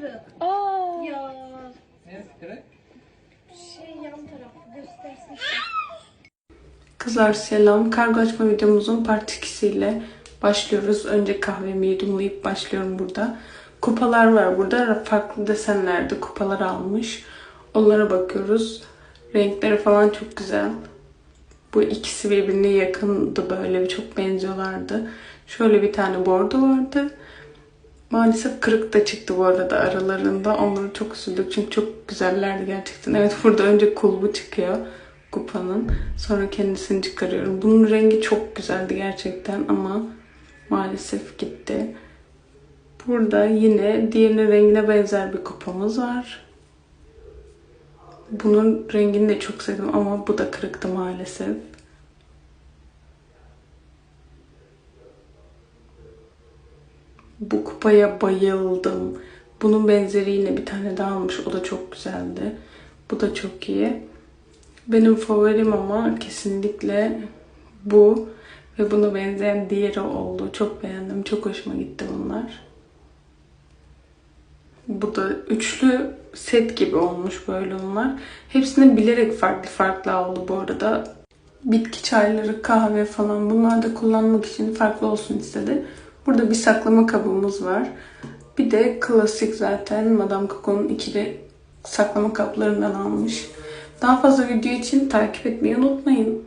kırık. Aa. Ya Neresi kırık? şey yan tarafı göstersin. Kızlar selam. Kargo açma videomuzun part 2'siyle başlıyoruz. Önce kahvemi yudumlayıp başlıyorum burada. Kupalar var burada. Farklı desenlerde kupalar almış. Onlara bakıyoruz. Renkleri falan çok güzel. Bu ikisi birbirine yakındı böyle. Çok benziyorlardı. Şöyle bir tane bordo vardı. Maalesef kırık da çıktı bu arada aralarında. Onları çok üzüldük çünkü çok güzellerdi gerçekten. Evet burada önce kulbu çıkıyor kupanın. Sonra kendisini çıkarıyorum. Bunun rengi çok güzeldi gerçekten ama maalesef gitti. Burada yine diğerinin rengine benzer bir kupamız var. Bunun rengini de çok sevdim ama bu da kırıktı maalesef. Bu kupaya bayıldım. Bunun benzeri yine bir tane daha almış. O da çok güzeldi. Bu da çok iyi. Benim favorim ama kesinlikle bu. Ve buna benzeyen diğeri oldu. Çok beğendim. Çok hoşuma gitti bunlar. Bu da üçlü set gibi olmuş böyle onlar. Hepsini bilerek farklı farklı oldu bu arada. Bitki çayları, kahve falan bunlar da kullanmak için farklı olsun istedi. Burada bir saklama kabımız var. Bir de klasik zaten Madame Coco'nun ikili saklama kaplarından almış. Daha fazla video için takip etmeyi unutmayın.